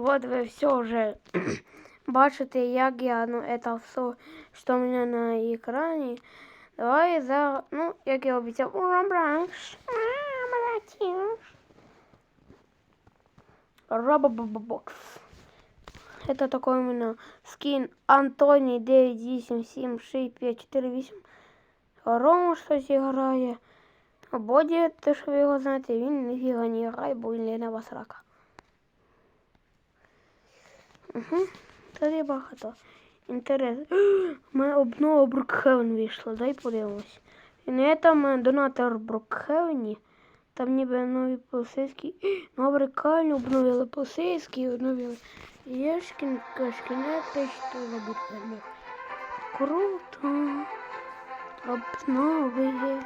Вот ви все вже бачите, як я, ну, это все, що у мене на екрані. Давай за, ну, як я обіцяв, Робранш. Робобобокс. Это такой у меня скин Антоний 9876548. Рома щось грає. Боді, те, що ви його знаєте, він ніфіга не грає, бо він лінива срака. Угу. Тоді багато. Інтерес. У мене обнова Брукхевен вийшла, дай подивимось. І не там е, донатор Брукхевені. Там ніби нові поліцейські. Ну, американці обновили поліцейські, обновили. Єшкін, Кашкін, те, що лабіринт. Круто. Обновили.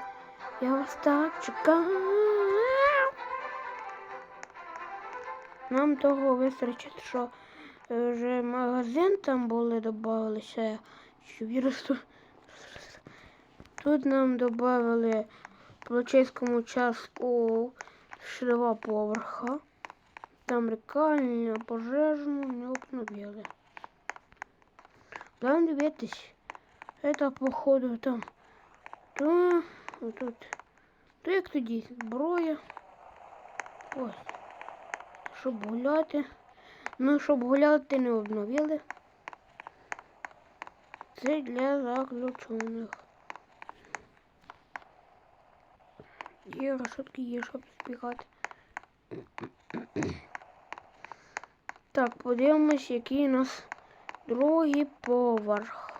Я вас так чекаю. Нам того вистачить, що вже магазин там були, додавалися. Що вірус тут. Нам додали поліцейському участку ще два поверха. Там рекальня, пожежну не обновили. Там дивитись. Это походу там. То, тут. То як тоді зброя. Ось. Щоб гуляти. Ну, щоб гуляти не обновили. Це для заключених. Є решетки є, щоб збігати. Так, подивимось, який у нас другий поверх.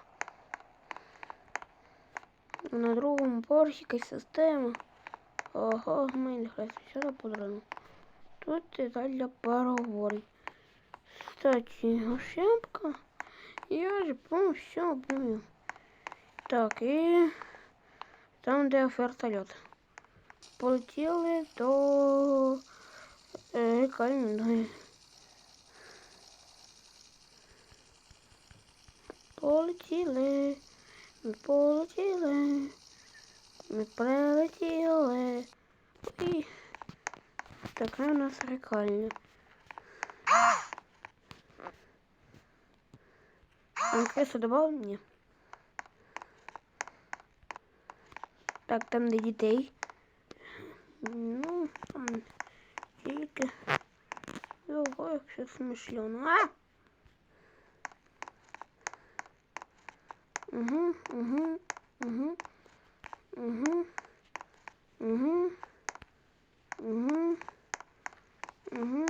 На другому поверхі якась система. Ого, Майнкрафт, сюди подрано. Тут деталь для переговорів. Кстати, ошибка. Я же помню все обновил. Так, і там, де вертольот. Полетіли до е, рекальної. Полетіли, ми полетіли, ми прилетіли. І така у нас рекальня. Анкесу добавил мне. Так, там де дітей. Ну, там тільки. Його як все смішлено. А! Угу, угу, угу, угу, угу, угу, угу.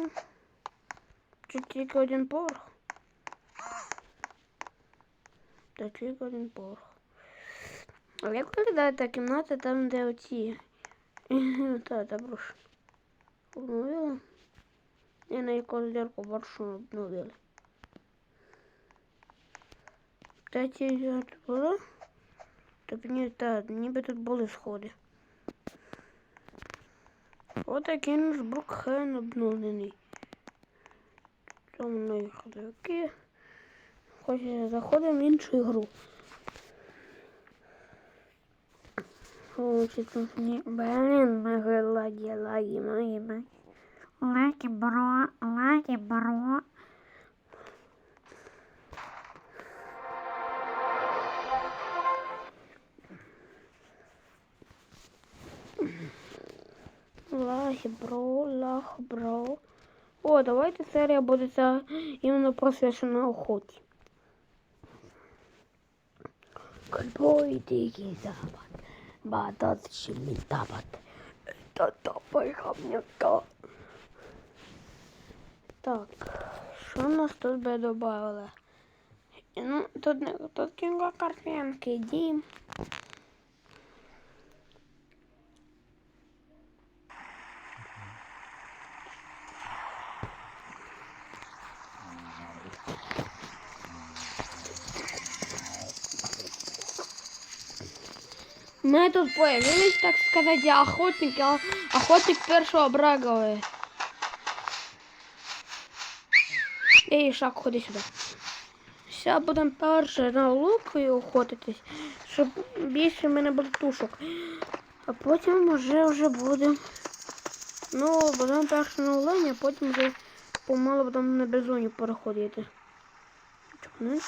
Тут тільки один поверх. Та один поверх. А як виглядає та кімната там, де оці? Та, та брош. Обновили. Я на якусь дірку боршу обновили. Я тут була. Так ні, та, ніби тут були сходи. Отакий наш Брукхен обновлений. Там нові ходовики. Хоче заходимо в іншу гру. Хочеться мені. Блін, мега лаги, лаги, лаги, лаги. Лаги, бро, лаги, бро. Лаги, бро, лаг, бро. О, давайте серія буде іменно присвячена охоті. Дикий запад, баточный табат. Это топай хамнята. Так, що у нас тут би додали? Ну, тут тут кінга картинки, дім. Мы тут появились, так сказать, охотники, охотник першого брагове. Ей, шаг, ходи сюди. Зараз будемо перше на лукою охотитись, щоб більше в мене буде тушок. А потім вже вже будемо. Ну, будемо перше на оленя, а потім вже помало будемо на безоні переходити. Чекни.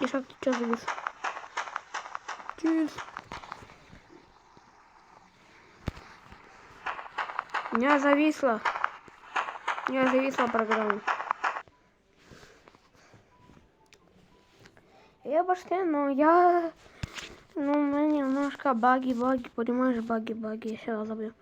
І шаг ти час завіс. Чіз. меня зависла. У меня зависла программа. Я башки, но я... Ну, у меня немножко баги, баги, понимаешь, баги, баги. Я сейчас забью.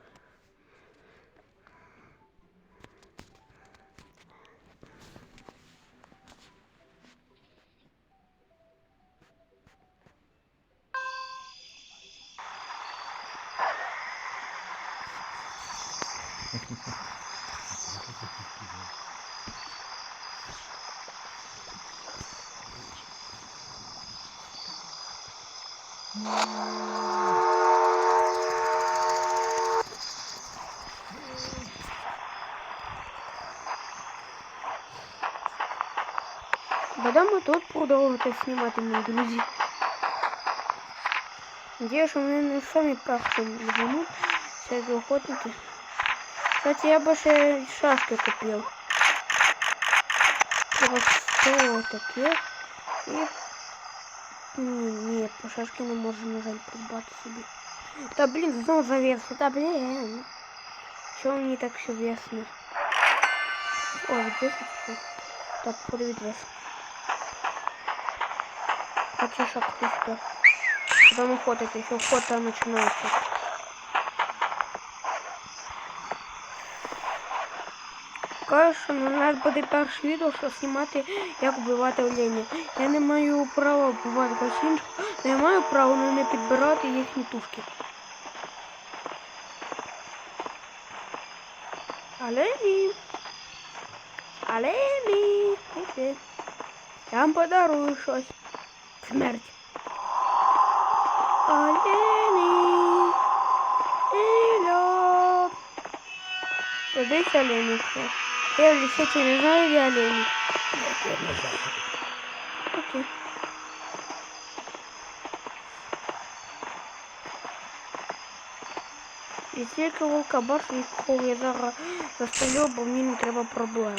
Будемо тут продовжувати знімати, мої друзі. Надіюсь, що вони не самі перші візьмуть всякі охотники. Кстати, я бы ще шашки купил. Вот что таке. І... Ні, ні, по шашки не можу, на жаль, придбати собі. Та блін, знову завесло, та блін. Чого мені так все весно? О, відвесно що? Так, ходи відвес. Хочу пусто. Потом охотить, еще охота начинается. Що на нас буде перше відео, що знімати, як вбивати оленя. Я не маю права вбивати когось іншого, але я маю право але не підбирати їхні тушки. Олені. Олені. Я вам подарую щось. Смерть. Олені. Іло. Десь олені все. Я в лісі не знаю, де олені. Окей. І тільки вовка бачу, якого я зараз застрелю, бо мені не треба проблем.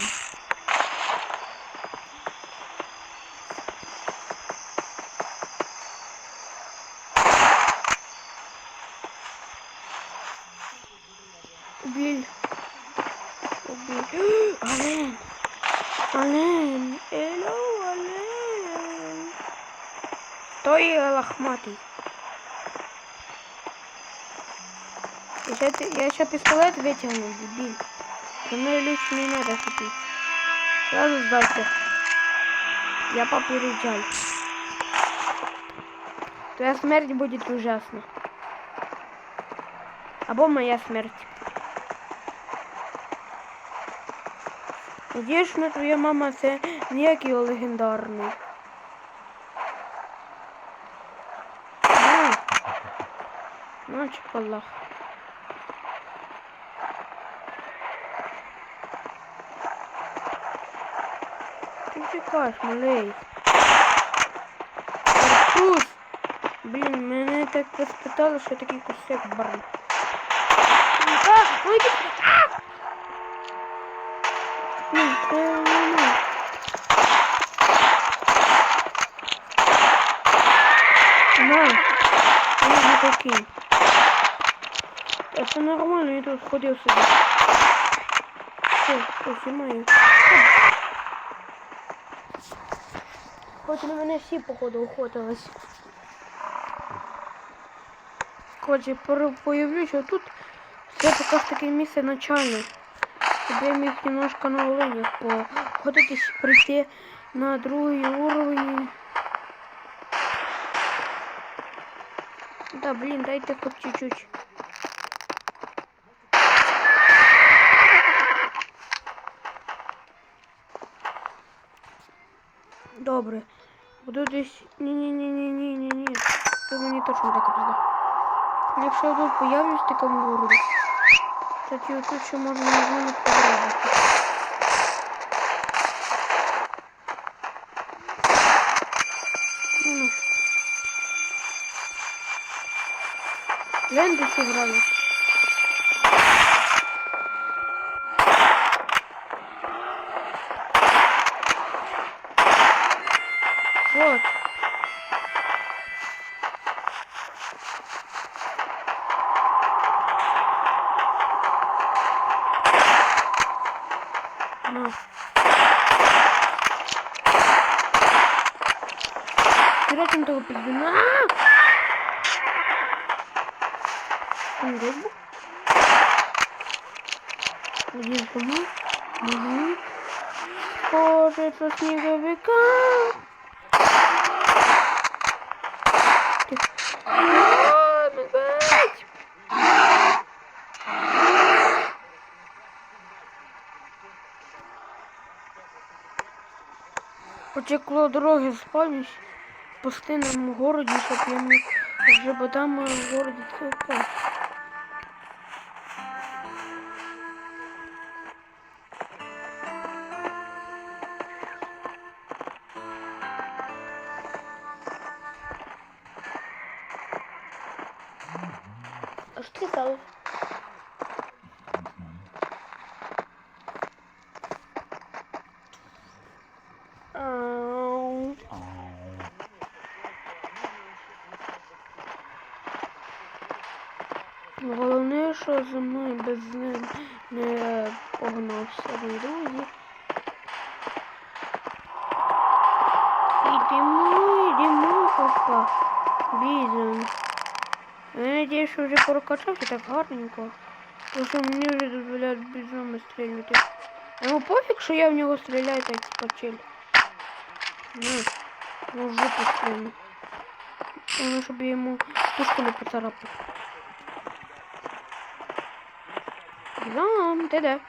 Той лохматий. Я ща пистолет вытягну, дебиль. И мне лично не надо купить. Сразу сдался. Я попереджал. Твоя смерть будет ужасна. Або моя смерть. Надіюсь, що твоя мама це ніякий легендарний. На. На, чекалах. Ти чекаєш, малий? Артуз! Блін, мене так розпитали, що такий кусок баран. А, ну ну. На, не такий. Все нормально, я тут ходив собі. Все, познімаю. Хоч на мене всі, походу, охотились. Отже, появлюсь, що тут це поки що таке місце начальне. Щоб я немножко на оленях походитись, прийти на другий уровень. Да, блин, дайте хоть чуть-чуть. Добре. Десь... Ні-ні-ні-ні-ні-ні-ні. Це мені точно так пізда. Якщо я тут появлюсь в такому городі, кстати, тут ще можна нормально поробити. Ну, Ленди сыграли. Вот. На. Херачим того пиздюна. Там рыбу. Один помог. Угу. Боже, со снеговика. Потекло дороги спалюсь в пустинному городі, щоб я міг з жаботами в городі цілком. Що за мною без ним не погнався мій друзі. Йдемо, йдемо, опа. Бізон. Я надіюсь, що вже прокачався так гарненько. Тому що мені вже дозволяють бізоми стріляти. А Йому пофіг, що я в нього стріляю так почель. На, ну в жопу стрельну. Головне, щоб йому пушку не поцарапав. Ти де?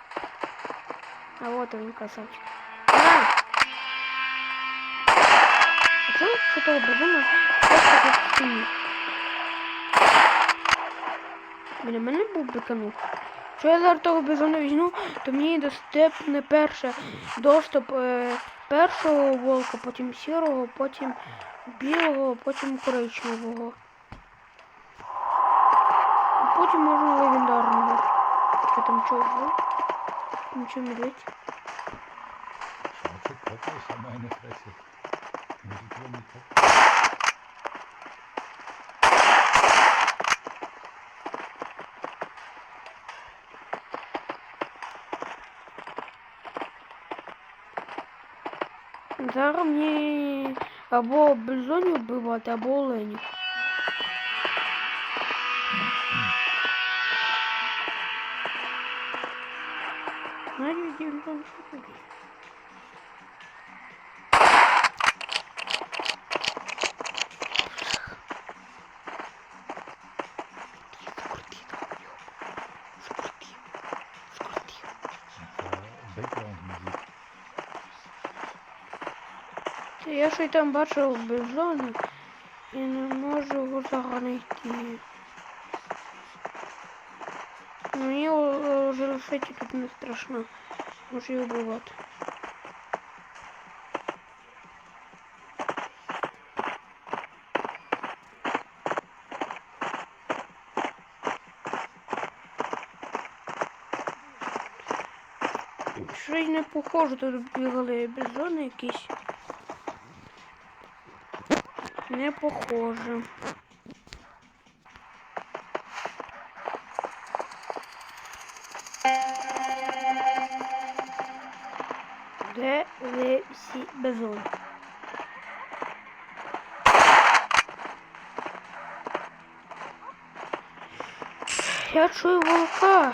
А вот він, красавчик. На! А що того бізона просто в стіні? Мене був биканув. Якщо я зараз того бізона візьму, то мені доступне перше доступ е, першого волка, потім сірого, потім білого, потім коричневого. Потім можна легендарного. Що там чого? Там що медведь? Шачок катайся, meine Fresse. Muss ich wohl mit Kopf. Зараз мені або бельзонів вбивати, або оленів. Навіть бельзон що тут? Це Background-Musik. Це Я ще й там бачив бельзони і не можу його зараз знайти. Мені о- вже лишити тут не страшно. Можу її вбивати. Щось не похоже, тут бігали бізони якісь. Не похоже. Де ви? Я чую волка.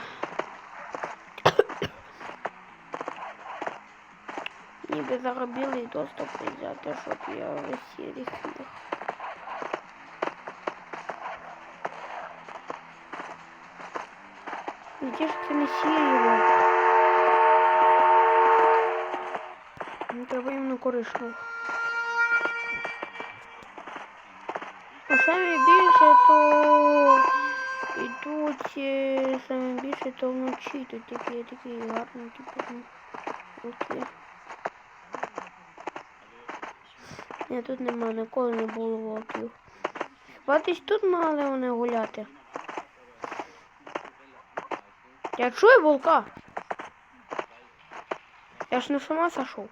Ніби зараз білий доступ взяти, щоб я висіріх їх. Где ж це не сірий Ну, треба на коричневих. А саме більше то йдуть е, саме більше то вночі тут такі такі гарненькі прям волки. Ні, тут нема, ніколи не було волків. Хіба тут мали вони гуляти? Я чую волка. Я ж не с ума сошел.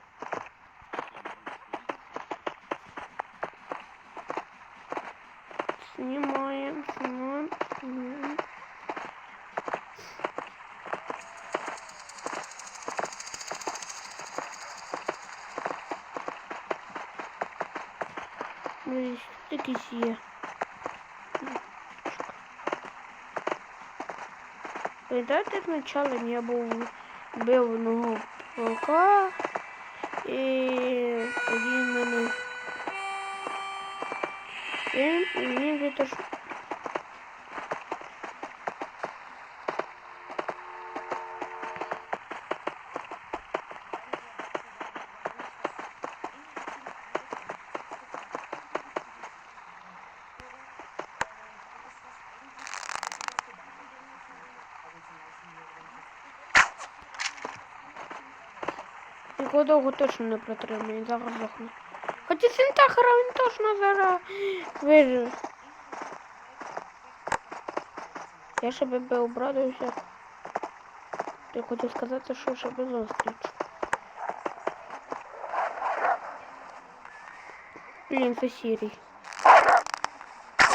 Ой, такі ты Пам'ятаєте, спочатку я був бив одного паука і тоді и він, він витащив Його довго точно не протримає, зараз здохне. Хоча Синтахара він точно зараз виживе. Я ще би би обрадувався. Я хотів сказати, що ще без зустріч. Блін, це сірий.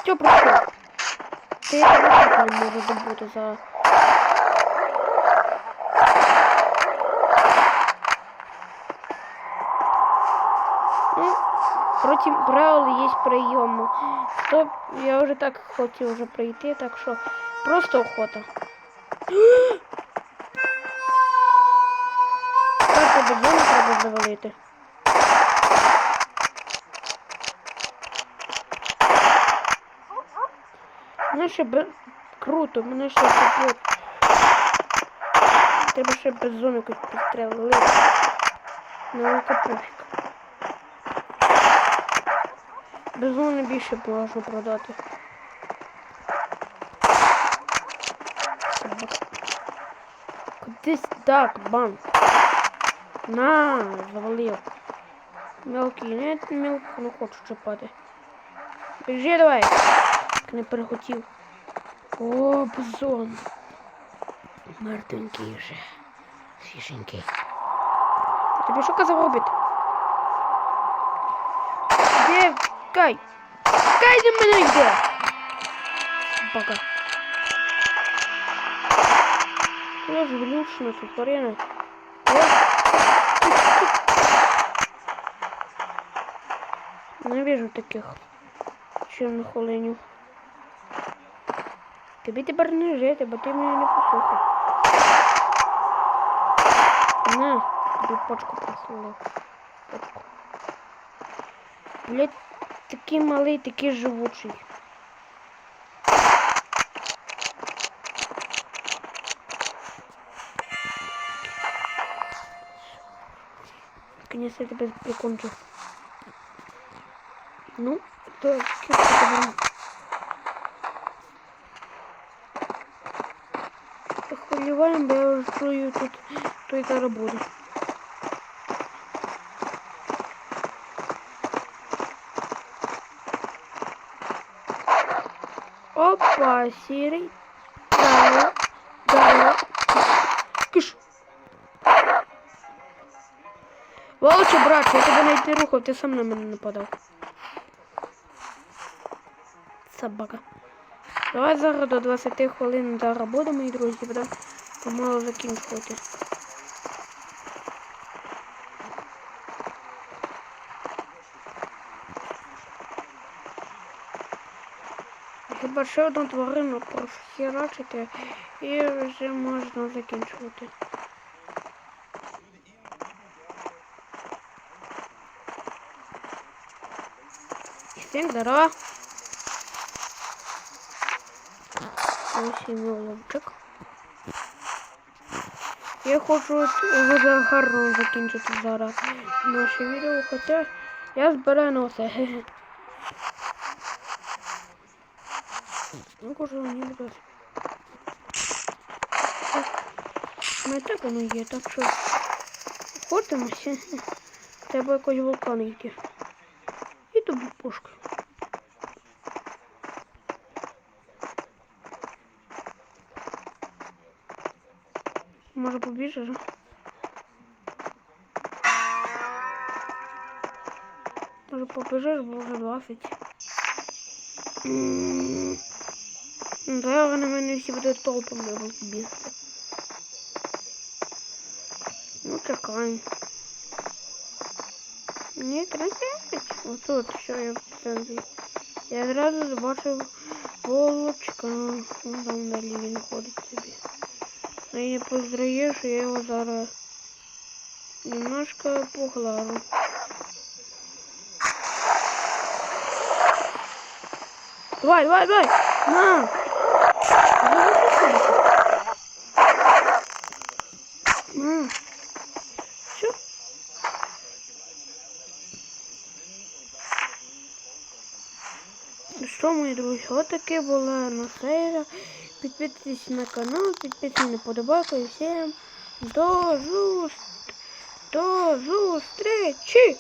Що пройшов? Ти я не можу добути за... Ну, проти правил есть прием. Стоп, я уже так хотел уже пройти, так что просто охота. Так, тебе треба завалити. Мене ще б... Круто, мене ще тут. Треба ще без зони підстрелили. Ну, пофіг. Безумно більше можу продати. Кудись так, бан. На, завалив. Мелкий, не мелко не хочу чіпати. Біжи давай. Не перехотів. О, бзон. Мертвенький вже. Свіженький. Тобі що казав робити? Кай! Кай до мене йде! Собака. Я ж влючно тут арена. Не вижу таких чорних оленів. Тобі тепер не жити, бо ти мене не послухав. На, тобі почку прислала. Почку. Блять, Такий малий, такий живучий. Наконец я тебя прикончу. Ну, то кирка Похваліваємо, бо чую тут той зараз Опа, сірий. Да, да. Киш. Волче, брат, я тебе найти рухав, ти сам на мене нападав. Собака. Давай зараз до 20 хвилин зараз буде, мої друзі, потім помало закінчувати. Хіба ще одну тварину прохерачити і вже можна закінчувати. Всем здорово. Ось і. Я хочу вже гарно закінчити зараз наше відео, хоча я збираю на все. Кожу не буде. Не так воно є, так що ходимося. Треба якось вулкан йти. І тобі пушка. Може побіжиш? Може побіжиш, бо вже 20. Ну, Зараз на мене всі будуть толпом бігти. Ну, чекаємо. Ні, 13. Отут, що я в центрі. Я зразу побачив волочка. Вон там далі він ходить собі. А я поздраю, що я його зараз немножко поглажу. Давай, давай, давай! На! Ну Що, мої друзі, отаке було на серія. Підписуйтесь на канал, підписуйтесь на подобайку і всім до зустрічі!